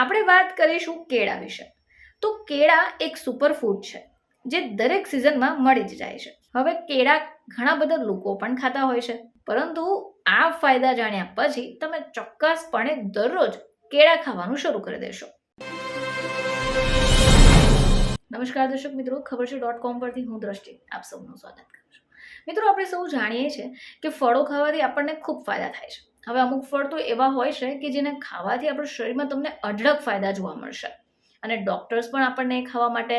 આપણે વાત કરીશું કેળા વિશે. તો કેળા એક સુપર ફૂડ છે, જે દરેક સિઝનમાં મળી જ જાય છે. હવે કેળા ઘણા બધા લોકો પણ ખાતા હોય છે. પરંતુ આ ફાયદા જાણ્યા પછી તમે ચોક્કસપણે દરરોજ કેળા ખાવાનું શરૂ કરી દેશો. નમસ્કાર દર્શક મિત્રો, ખબર છે. ડોટ કોમ પરથી હું દ્રષ્ટિ આપ સૌનું સ્વાગત કરું છું. મિત્રો, આપણે સૌ જાણીએ છીએ કે ફળો ખાવાથી આપણને ખૂબ ફાયદા થાય છે. હવે અમુક ફળ તો એવા હોય છે કે જેને ખાવાથી આપણા શરીરમાં તમને અઢળક ફાયદા જોવા મળશે. અને ડૉક્ટર્સ પણ આપણને એ ખાવા માટે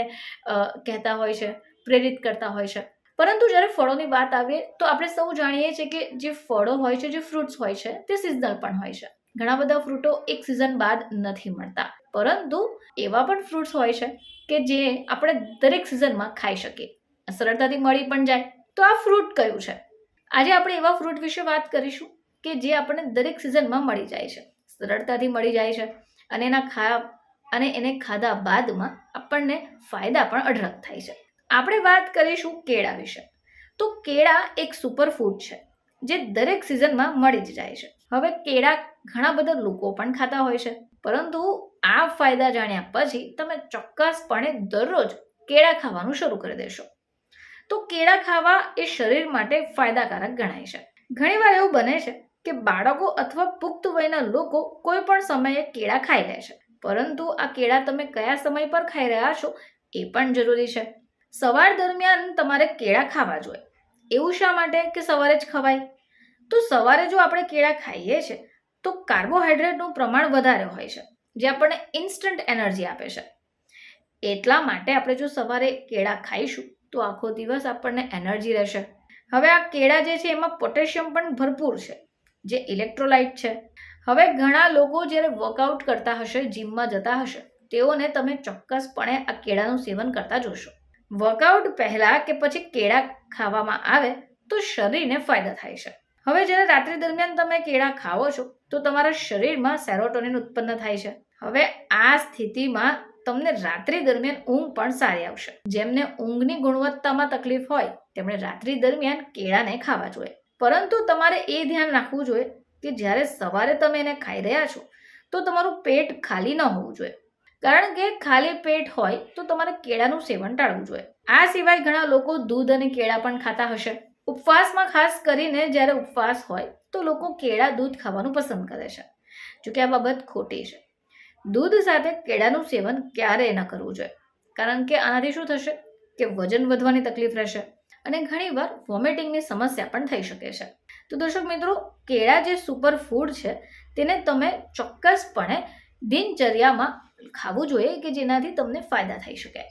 કહેતા હોય છે, પ્રેરિત કરતા હોય છે. પરંતુ જ્યારે ફળોની વાત આવે તો આપણે સૌ જાણીએ છીએ કે જે ફળો હોય છે, જે ફ્રૂટ્સ હોય છે, તે સિઝનલ પણ હોય છે. ઘણા બધા ફ્રૂટો એક સિઝન બાદ નથી મળતા. પરંતુ એવા પણ ફ્રૂટ્સ હોય છે કે જે આપણે દરેક સિઝનમાં ખાઈ શકીએ. સરળતાથી મળી પણ જાય. તો આ ફ્રૂટ કયું છે? આજે આપણે એવા ફ્રૂટ વિશે વાત કરીશું કે જે આપણને દરેક સિઝનમાં મળી જાય છે. સરળતાથી મળી જાય છે અને એના ખા, અને એને ખાધા બાદમાં આપણને ફાયદા પણ અઢળક થાય છે. આપણે વાત કરીશું કેળા વિશે. તો કેળા એક સુપર ફૂડ છે, જે દરેક સિઝનમાં મળી જ જાય છે. હવે કેળા ઘણા બધા લોકો પણ ખાતા હોય છે. પરંતુ આ ફાયદા જાણ્યા પછી તમે ચોક્કસપણે દરરોજ કેળા ખાવાનું શરૂ કરી દેશો. તો કેળા ખાવા એ શરીર માટે ફાયદાકારક ગણાય છે. ઘણીવાર એવું બને છે કે બાળકો અથવા પુખ્ત વયના લોકો કોઈ પણ સમયે કેળા ખાઈ લે છે. પરંતુ આ કેળા તમે કયા સમય પર ખાઈ રહ્યા છો એ પણ જરૂરી છે. સવાર દરમિયાન તમારે કેળા ખાવા જોઈએ. એવું શા માટે કે સવારે જ ખવાય? તો સવારે જો આપણે કેળા ખાઈએ છીએ તો કાર્બોહાઈડ્રેટનું પ્રમાણ વધારે હોય છે, જે આપણને ઇન્સ્ટન્ટ એનર્જી આપે છે. એટલા માટે આપણે જો સવારે કેળા ખાઈશું, તો આખો દિવસ આપણને એનર્જી રહેશે. હવે આ કેળા જે છે, એમાં પોટેશિયમ પણ ભરપૂર છે. જે ઇલેક્ટ્રોલાઇટ છે. હવે ઘણા લોકો જ્યારે વર્કઆઉટ કરતા હશે જીમમાં જતા હશે, તેઓને તમે ચોક્કસપણે આ કેળાનું સેવન કરતા જોશો. વર્કઆઉટ પહેલાં કે પછી કેળા ખાવામાં આવે, તો શરીરને ફાયદા થાય છે. હવે જ્યારે રાત્રિ દરમિયાન તમે કેળા ખાઓ છો, તો તમારા શરીરમાં સેરોટોનિન ઉત્પન્ન થાય છે. હવે આ સ્થિતિમાં તમને રાત્રિ દરમિયાન ઊંઘ પણ સારી આવશે. જેમને ઊંઘની ગુણવત્તામાં તકલીફ હોય, તેમણે રાત્રિ દરમિયાન કેળાને ખાવા જોઈએ. પરંતુ તમારે એ ધ્યાન રાખવું જોઈએ કે જ્યારે સવારે તમે એને ખાઈ રહ્યા છો, તો તમારું પેટ ખાલી ન હોવું જોઈએ. કારણ કે ખાલી પેટ હોય તો તમારે કેળાનું સેવન ટાળવું જોઈએ. આ સિવાય ઘણા લોકો દૂધ અને કેળા પણ ખાતા હશે. ઉપવાસમાં ખાસ કરીને જ્યારે ઉપવાસ હોય, તો લોકો કેળા દૂધ ખાવાનું પસંદ કરે છે. જોકે આ બાબત ખોટી છે. દૂધ સાથે કેળાનું સેવન ક્યારેય ન કરવું જોઈએ. કારણ કે આનાથી શું થશે? કે વજન વધવાની તકલીફ રહેશે. અને ઘણીવાર વોમિટિંગની સમસ્યા પણ થઈ શકે છે. તો દર્શક મિત્રો, કેળા જે સુપર ફૂડ છે, તેને તમે ચોક્કસપણે દિનચર્યામાં ખાવું જોઈએ કે જેનાથી તમને ફાયદા થઈ શકે.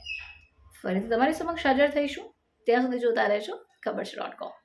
ફરીથી તમારી સમક્ષ હાજર થઈશું. ત્યાં સુધી જોતા રહેજો. ખબર છે ડોટ કોમ